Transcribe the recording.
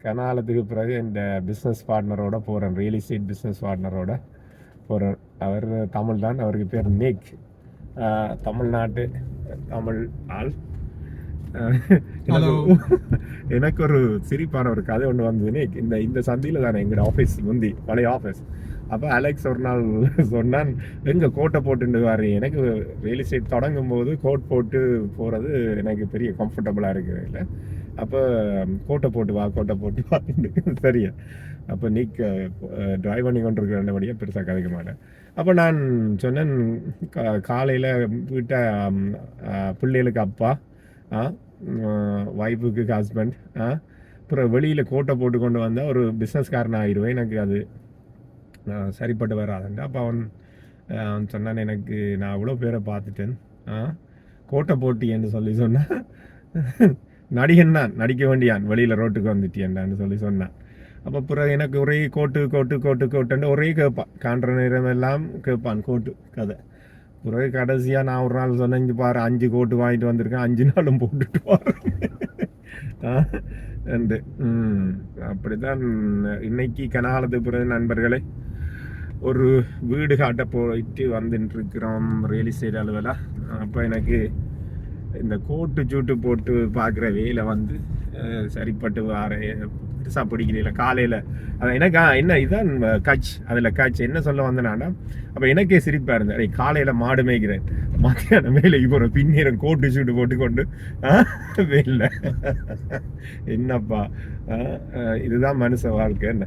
கனாலத்துக்கு பிறகு இந்த பிஸ்னஸ் பார்ட்னரோட போகிறேன் ரியல் எஸ்டேட் பிஸ்னஸ் பார்ட்னரோட போகிறேன் அவர் தமிழ் தான். அவருக்கு பேர் நேக் தமிழ்நாட்டு தமிழ் ஆள். ஆஹ், எனக்கு ஒரு சிரிப்பான ஒரு கதை ஒன்று வந்தது நேக் இந்த இந்த சந்தியில் தானே எங்களோட ஆஃபீஸ் முந்தி பழைய ஆஃபீஸ் அப்போ அலெக்ஸ் ஒரு நாள் சொன்னான் எங்க கோட்டை போட்டுட்டு வாரு எனக்கு ரியல் எஸ்டேட் தொடங்கும் போது கோட் போட்டு போகிறது எனக்கு பெரிய கம்ஃபர்டபுளாக இருக்குது இல்லை. அப்போ கோட்டை போட்டு வா கோட்டை போட்டு வா சரியா. அப்போ நீக் ட்ரைவ் பண்ணி கொண்டு இருக்கிறபடியாக பெருசாக கதைக்க மாட்டேன். அப்போ நான் சொன்னேன் காலையில் வீட்டை பிள்ளைகளுக்கு அப்பா ஒய்ஃபுக்கு ஹஸ்பண்ட் அப்புறம் வெளியில் கோட்டை போட்டு கொண்டு வந்தால் ஒரு பிஸ்னஸ்காரன் ஆயிடுவேன் எனக்கு அது நான் சரிப்பட்டு வராதுண்டு அப்போ அவன் அவன் சொன்னான் எனக்கு நான் அவ்வளோ பேரை பார்த்துட்டேன் ஆ கோட்டை போட்டியன்னு சொல்லி சொன்னான் நடிகன் தான் நடிக்க வேண்டியான் வெளியில் ரோட்டுக்கு வந்துட்டியன்டான்னு சொல்லி சொன்னான் அப்போ பிறகு எனக்கு ஒரே கோட்டு கோட்டு கோட்டு கோட்டுன்னு ஒரே கேட்பான் காண்ற நேரம் எல்லாம் கேட்பான் கோட்டு கதை. பிறகு கடைசியாக நான் ஒரு நாள் சொன்னேன் இங்கே பாரு அஞ்சு கோட்டு வாங்கிட்டு வந்திருக்கேன் அஞ்சு நாளும் போட்டுட்டு வரேன் ரெண்டு. ம் அப்படிதான் இன்னைக்கு கனகாலத்து பிறகு நண்பர்களே ஒரு வீடு காட்ட போயிட்டு வந்துட்டு இருக்கிறோம் ரியல் எஸ்டேட் அளவில் அப்போ எனக்கு இந்த கோட்டு சூட்டு போட்டு பார்க்குற வேலை வந்து சரிப்பட்டு வார பெருசாக பிடிக்கல. காலையில். அதான் எனக்கு என்ன இதுதான் கட்ச். அதில் கட்ச். என்ன சொல்ல வந்தேனாடா அப்போ எனக்கே சிரிப்பாக இருந்தேன் அடே காலையில் மாடு மேய்க்கிறேன். மத்தியானம் வேலைக்கு போகிற பின்னேரம் கோட்டு சூட்டு போட்டு கொண்டு என்னப்பா இதுதான் மனுஷ வாழ்க்கை என்ன?